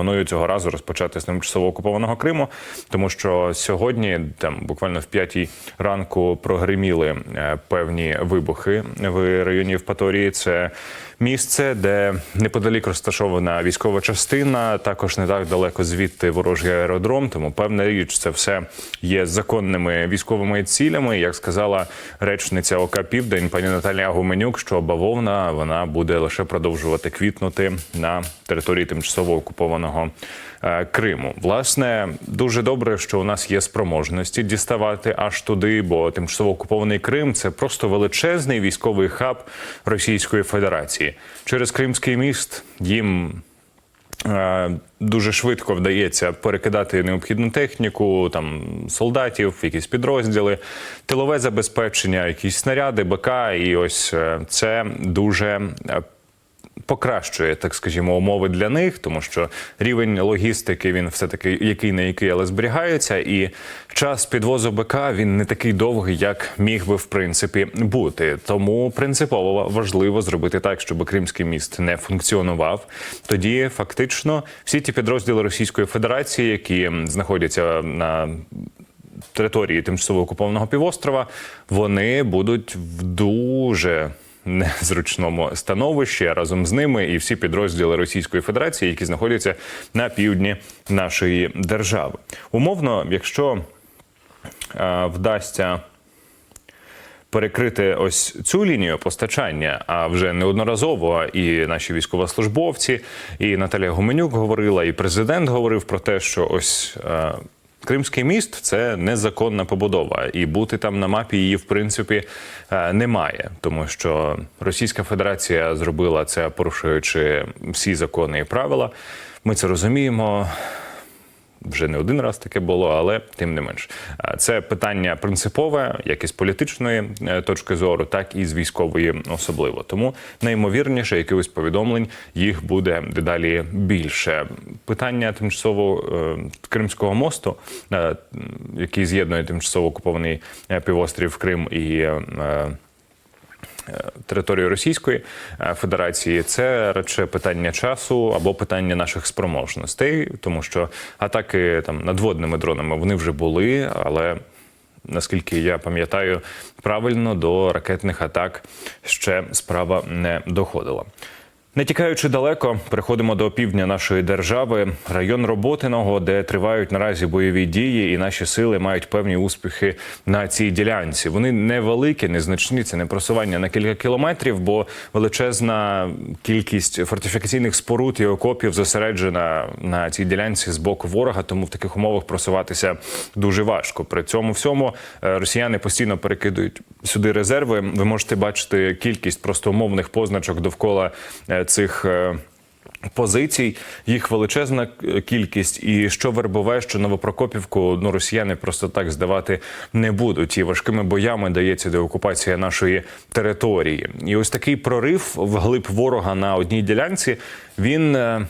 пропоную цього разу розпочати з тимчасово окупованого Криму, тому що сьогодні, там буквально в п'ятій ранку, прогриміли е, певні вибухи в районі Євпаторії. Це місце, де неподалік розташована військова частина, також не так далеко звідти ворожий аеродром. Тому певна річ, це все є законними військовими цілями. Як сказала речниця ОК Південь, пані Наталія Гуменюк, що бавовна вона буде лише продовжувати квітнути на території тимчасово окупованого е, Криму. Власне, дуже добре, що у нас є спроможності діставати аж туди, бо тимчасово окупований Крим це просто величезний військовий хаб Російської Федерації. Через Кримський міст їм Е, Дуже швидко вдається перекидати необхідну техніку, там солдатів, якісь підрозділи, тилове забезпечення, якісь снаряди, БК. І ось е, це дуже покращує, так скажімо, умови для них, тому що рівень логістики він все таки який не який, але зберігається, і час підвозу БК він не такий довгий, як міг би в принципі бути. Тому принципово важливо зробити так, щоб Кримський міст не функціонував. Тоді фактично всі ті підрозділи Російської Федерації, які знаходяться на території тимчасово окупованого півострова, вони будуть в дуже незручному становищі разом з ними і всі підрозділи Російської Федерації, які знаходяться на півдні нашої держави. Умовно, якщо е, вдасться. Перекрити ось цю лінію постачання, а вже неодноразово і наші військовослужбовці, і Наталія Гуменюк говорила, і президент говорив про те, що ось е, Кримський міст це незаконна побудова, і бути там на мапі її в принципі е, немає, тому що Російська Федерація зробила це, порушуючи всі закони і правила. Ми це розуміємо. Вже не один раз таке було, але тим не менш, Е, це питання принципове, як із політичної е, точки зору, так і з військової особливо. Тому найімовірніше якихось повідомлень їх буде дедалі більше. Питання тимчасово е, Кримського мосту, е, який з'єднує тимчасово окупований е, півострів Крим і. територію Російської Федерації це радше питання часу або питання наших спроможностей, тому що атаки там надводними дронами вони вже були, але наскільки я пам'ятаю, правильно до ракетних атак ще справа не доходила. Не тікаючи далеко, переходимо до півдня нашої держави, район Роботиного, де тривають наразі бойові дії, і наші сили мають певні успіхи на цій ділянці. Вони невеликі, незначні, це не просування на кілька кілометрів, бо величезна кількість фортифікаційних споруд і окопів зосереджена на цій ділянці з боку ворога. Тому в таких умовах просуватися дуже важко. При цьому всьому е, росіяни постійно перекидують сюди резерви. Ви можете бачити кількість просто умовних позначок довкола е, цих. е, Позицій їх величезна кількість, і що Вербове, що Новопрокопівку, ну росіяни просто так здавати не будуть. І важкими боями дається деокупація нашої території. І ось такий прорив вглиб ворога на одній ділянці. Він е,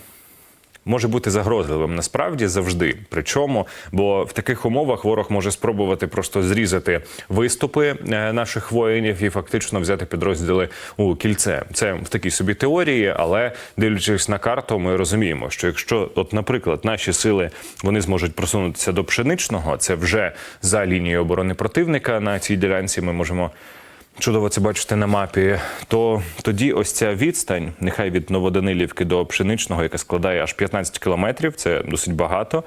може бути загрозливим насправді завжди. Причому, бо в таких умовах ворог може спробувати просто зрізати виступи е, наших воїнів і фактично взяти підрозділи у кільце. Це в такій собі теорії, але дивлячись на карту, ми розуміємо, що якщо, от, наприклад, наші сили вони зможуть просунутися до пшеничного, це вже за лінією оборони противника на цій ділянці. Ми можемо чудово це бачите на мапі, то тоді ось ця відстань, нехай від Новоданилівки до Пшеничного, яка складає аж 15 кілометрів, це досить багато.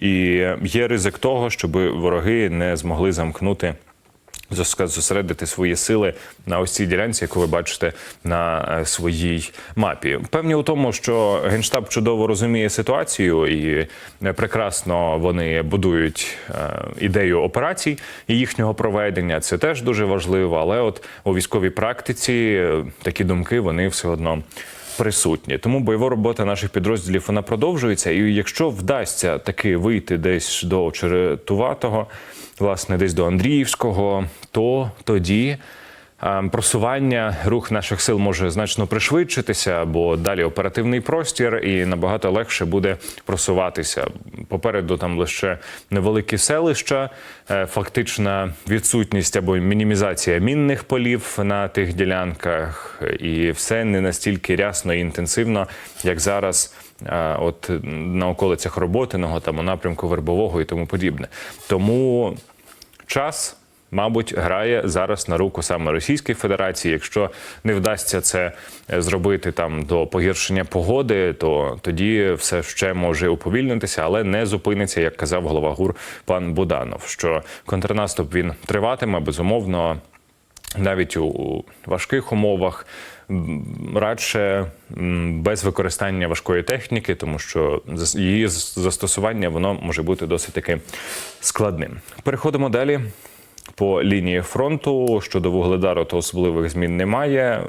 І є ризик того, щоб вороги не змогли замкнути. Зос- Зосередити свої сили на ось цій ділянці, яку ви бачите на е, своїй мапі. Певні у тому, що генштаб чудово розуміє ситуацію і е, прекрасно вони будують е, ідею операцій і їхнього проведення. Це теж дуже важливо. Але от у військовій практиці такі думки вони все одно. Присутні, тому бойова робота наших підрозділів вона продовжується. І якщо вдасться таки вийти десь до Черетуватого, власне, десь до Андріївського, то тоді просування рух наших сил може значно пришвидшитися, бо далі оперативний простір і набагато легше буде просуватися. Попереду там лише невеликі селища, е, фактична відсутність або мінімізація мінних полів на тих ділянках, і все не настільки рясно і інтенсивно, як зараз от на околицях Роботиного, там у напрямку Вербового і тому подібне. Тому час. Мабуть, грає зараз на руку саме Російській Федерації. Якщо не вдасться це е, зробити там до погіршення погоди, то тоді все ще може уповільнитися, але не зупиниться, як казав голова ГУР пан Буданов. Що контрнаступ він триватиме безумовно навіть у важких умовах. Радше без використання важкої техніки, тому що її застосування воно може бути досить таки складним. Переходимо далі по лінії фронту. Щодо вугледару, то особливих змін немає.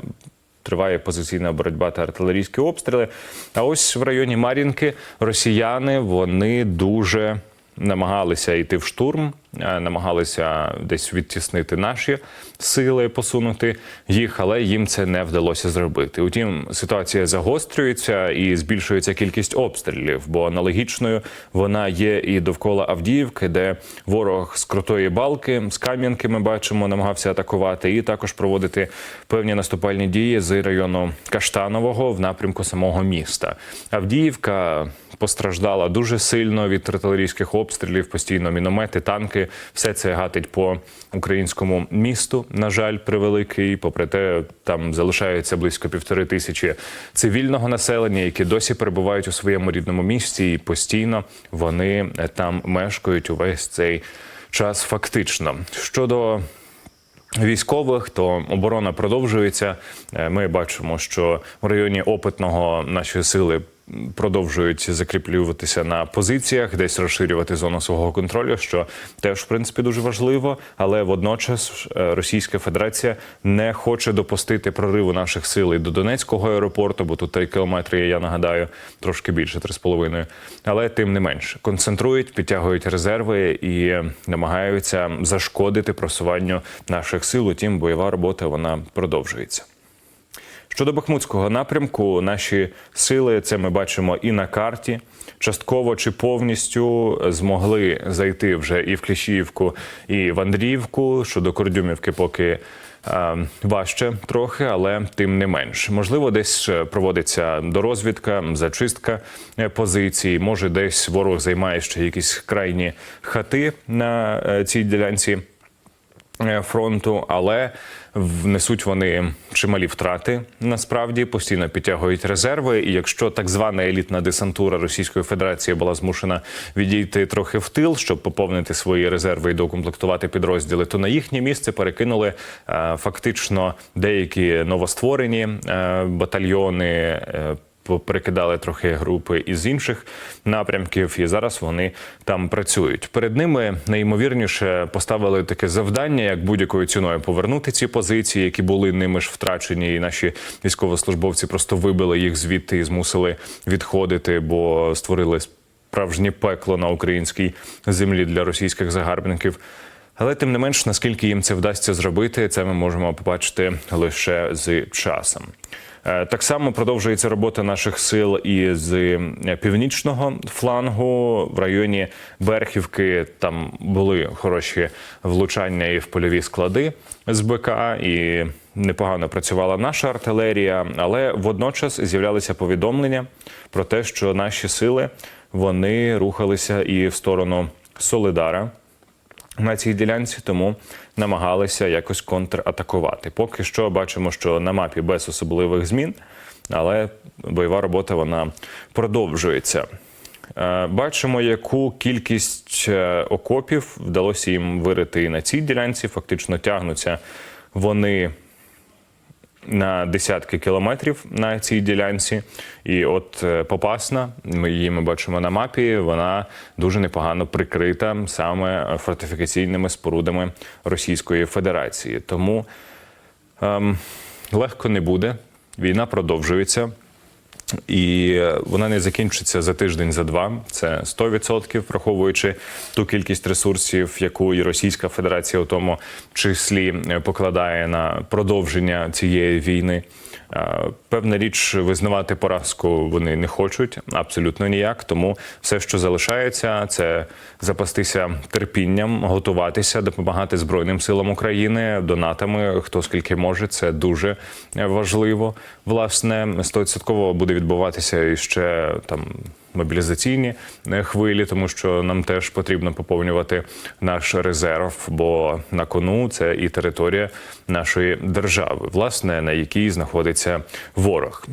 Триває позиційна боротьба та артилерійські обстріли. А ось в районі Мар'їнки росіяни вони дуже намагалися йти в штурм, намагалися десь відтіснити наші сили, посунути їх, але їм це не вдалося зробити. Утім, ситуація загострюється і збільшується кількість обстрілів, бо аналогічною вона є і довкола Авдіївки, де ворог з крутої балки, з Кам'янки ми бачимо, намагався атакувати, і також проводити певні наступальні дії з району Каштанового в напрямку самого міста. Авдіївка постраждала дуже сильно від артилерійських обстрілів, постійно міномети, танки. Все це гатить по українському місту. На жаль, превеликий. Попри те, там залишається близько півтори тисячі цивільного населення, які досі перебувають у своєму рідному місті, і постійно вони е, там мешкають увесь цей час. Фактично щодо Військових то оборона продовжується. Е, Ми бачимо, що в районі опитного наші сили продовжують закріплюватися на позиціях, десь розширювати зону свого контролю, що теж в принципі дуже важливо. Але водночас е, Російська Федерація не хоче допустити прориву наших сил і до Донецького аеропорту, бо тут 3 кілометри, я нагадаю, трошки більше 3,5. Але тим не менш концентрують, підтягують резерви і намагаються зашкодити просуванню наших сил. Утім, бойова робота вона продовжується. Щодо Бахмутського напрямку, наші сили це ми бачимо і на карті. Частково чи повністю змогли зайти вже і в Кліщіївку, і в Андріївку. Щодо Кордюмівки, поки е, важче трохи, але тим не менш. Можливо, десь проводиться дорозвідка, зачистка е, позицій. Може, десь ворог займає ще якісь крайні хати на е, цій ділянці фронту, але внесуть вони чималі втрати. Насправді постійно підтягують резерви. І якщо так звана елітна десантура Російської Федерації була змушена відійти трохи в тил, щоб поповнити свої резерви і доукомплектувати підрозділи, то на їхнє місце перекинули е, фактично деякі новостворені е, батальйони. Перекидали трохи групи із інших напрямків, і зараз вони там працюють. Перед ними найімовірніше поставили таке завдання, як будь-якою ціною повернути ці позиції, які були ними ж втрачені, і наші військовослужбовці просто вибили їх звідти і змусили відходити, бо створили справжнє пекло на українській землі для російських загарбників. Але тим не менш, наскільки їм це вдасться зробити, це ми можемо побачити лише з часом. Е, Так само продовжується робота наших сил і з е, північного флангу в районі Берхівки. Там були хороші влучання і в польові склади з БК, і непогано працювала наша артилерія. Але водночас з'являлися повідомлення про те, що наші сили вони рухалися і в сторону Солидара на цій ділянці, тому намагалися якось контратакувати. Поки що бачимо, що на мапі без особливих змін, але бойова робота вона продовжується. Е, Бачимо, яку кількість е, окопів вдалося їм вирити і на цій ділянці. Фактично тягнуться вони на десятки кілометрів на цій ділянці. І от е, Попасна, ми її ми бачимо на мапі. Вона дуже непогано прикрита саме фортифікаційними спорудами Російської Федерації. Тому ем, легко не буде. Війна продовжується. І вона не закінчиться за тиждень, за два. Це 100%, враховуючи ту кількість ресурсів, яку і Російська Федерація у тому числі е, покладає на продовження цієї війни. Е, Певна річ, визнавати поразку вони не хочуть абсолютно ніяк. Тому все, що залишається, це запастися терпінням, готуватися, допомагати Збройним силам України, донатами, хто скільки може. Це дуже важливо. Власне, 100% буде відбуватися і ще там. Мобілізаційні е, хвилі, тому що нам теж потрібно поповнювати наш резерв, бо на кону це і територія нашої держави, власне, на якій знаходиться ворог.